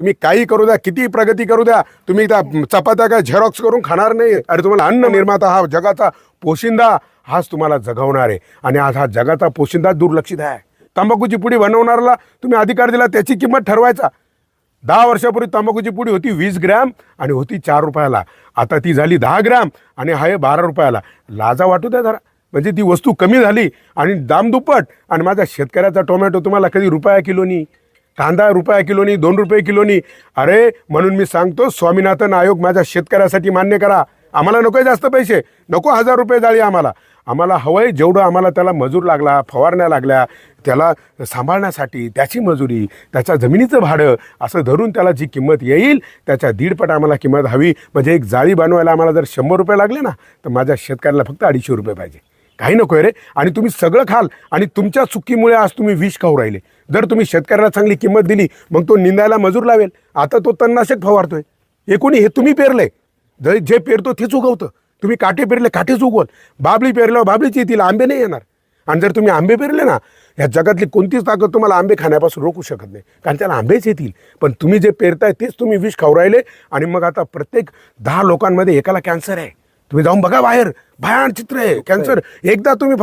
तुम्ही काही करू द्या किती प्रगती करू द्या. तुम्ही त्या चपात्या काय झेरॉक्स करून खाणार नाही. अरे तुम्हाला अन्न निर्माता हा जगाचा पोशिंदा हाच तुम्हाला जगवणार आहे. आणि आज हा जगाचा पोशिंदा दुर्लक्षित आहे. तंबाखूची पुडी बनवणाऱ्याला तुम्ही अधिकार दिला त्याची किंमत ठरवायचा. दहा वर्षापूर्वी तंबाखूची पुडी होती वीस ग्रॅम आणि होती चार रुपयाला. आता ती झाली दहा ग्रॅम आणि आहे बारा रुपयाला. लाजा वाटू द्या जरा. म्हणजे ती वस्तू कमी झाली आणि दाम दुप्पट. आणि माझ्या शेतकऱ्याचा टोमॅटो तुम्हाला कधी रुपया किलोनी? कांदा रुपया किलोनी दोन रुपये किलोनी. अरे म्हणून मी सांगतो स्वामीनाथन आयोग माझ्या शेतकऱ्यासाठी मान्य करा. आम्हाला नको आहे जास्त पैसे. नको हजार रुपये जाळी आम्हाला. आम्हाला हवंय जेवढं आम्हाला त्याला मजूर लागला फवारण्या लागल्या त्याला सांभाळण्यासाठी त्याची मजुरी त्याच्या जमिनीचं भाडं असं धरून त्याला जी किंमत येईल त्याच्या दीडपट आम्हाला किंमत हवी. म्हणजे एक जाळी बनवायला आम्हाला जर शंभर रुपये लागले ना तर माझ्या शेतकऱ्याला फक्त अडीचशे रुपये पाहिजे. काही नको रे. आणि तुम्ही सगळं खाल आणि तुमच्या चुकीमुळे आज तुम्ही विष खाऊ राहिले. जर तुम्ही शेतकऱ्याला चांगली किंमत दिली मग तो निंदायला मजूर लावेल. आता तो तणनाशक फवारतोय. एकूणी हे तुम्ही पेरले. जर जे पेरतो तेच उगवतं. तुम्ही काटे पेरले काटेच उगवल. बाबळी पेरल्यावर बाबळीच येतील आंबे नाही येणार. आणि जर तुम्ही आंबे पेरले ना ह्या जगातली कोणतीच ताकद तुम्हाला आंबे खाण्यापासून रोखू शकत नाही. कारण त्याला आंबेच येतील. पण तुम्ही जे पेरताय तेच तुम्ही विष खाऊ राहिले. आणि मग आता प्रत्येक दहा लोकांमध्ये एकाला कॅन्सर आहे. तुम्ही जाऊन बघा बाहेर. भयान चित्र आहे. कॅन्सर एकदा तुम्ही फक्त